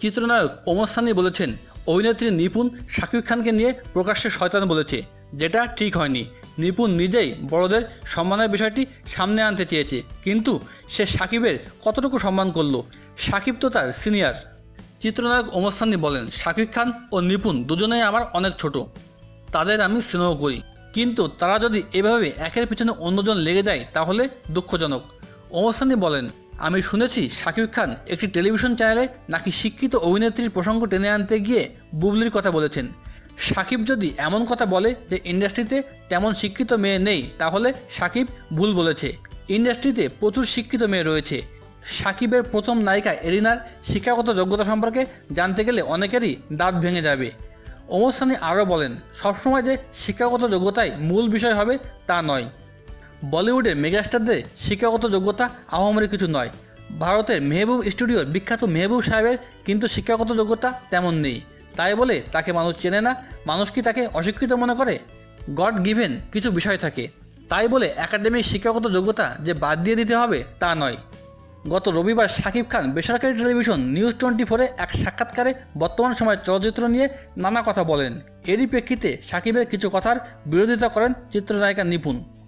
চিত্রনায়ক ওমর সানি বলেছেন, অভিনেত্রী নিপুণ শাকিব খানকে নিয়ে প্রকাশ্যে শয়তান বলেছে, যেটা ঠিক হয়নি। নিপুণ নিজেই বড়দের সম্মানের বিষয়টি সামনে আনতে চেয়েছে, কিন্তু সে সাকিবের কতটুকু সম্মান করল? সাকিব তো তার সিনিয়র। চিত্রনায়ক ওমর সানি বলেন, শাকিব খান ও নিপুণ দুজনেই আমার অনেক ছোট। তাদের আমি স্নেহ করি, কিন্তু তারা যদি এভাবে একের পিছনে অন্যজন লেগে যায় তাহলে দুঃখজনক। ওমর সানি বলেন আমি শুনেছি শাকিব খান একটি টেলিভিশন চ্যানেলে নাকি শিক্ষিত অভিনেত্রীর প্রসঙ্গ টেনে আনতে গিয়ে বুবলির কথা বলেছেন। সাকিব যদি এমন কথা বলে যে ইন্ডাস্ট্রিতে তেমন শিক্ষিত মেয়ে নেই, তাহলে সাকিব ভুল বলেছে। ইন্ডাস্ট্রিতে প্রচুর শিক্ষিত মেয়ে রয়েছে। সাকিবের প্রথম নায়িকা এরিনার শিক্ষাগত যোগ্যতা সম্পর্কে জানতে গেলে অনেকেরই দাঁত ভেঙে যাবে। সানি আরও বলেন, সবসময় যে শিক্ষাগত যোগ্যতাই মূল বিষয় হবে তা নয়। বলিউডের মেগাস্টারদের শিক্ষাগত যোগ্যতা আহামরি কিছু নয়। ভারতের মেহবুব স্টুডিওর বিখ্যাত মেহবুব সাহেবের কিন্তু শিক্ষাগত যোগ্যতা তেমন নেই। তাই বলে তাকে মানুষ চেনে না, মানুষ কি তাকে অশিক্ষিত মনে করে? গড গিভেন কিছু বিষয় থাকে। তাই বলে একাডেমিক শিক্ষাগত যোগ্যতা যে বাদ দিয়ে দিতে হবে তা নয়। গত রবিবার শাকিব খান বেসরকারি টেলিভিশন নিউজ টোয়েন্টি ফোরে এক সাক্ষাৎকারে বর্তমান সময়ের চলচ্চিত্র নিয়ে নানা কথা বলেন। এরই প্রেক্ষিতে শাকিবের কিছু কথার বিরোধিতা করেন চিত্রনায়িকা নিপুণ।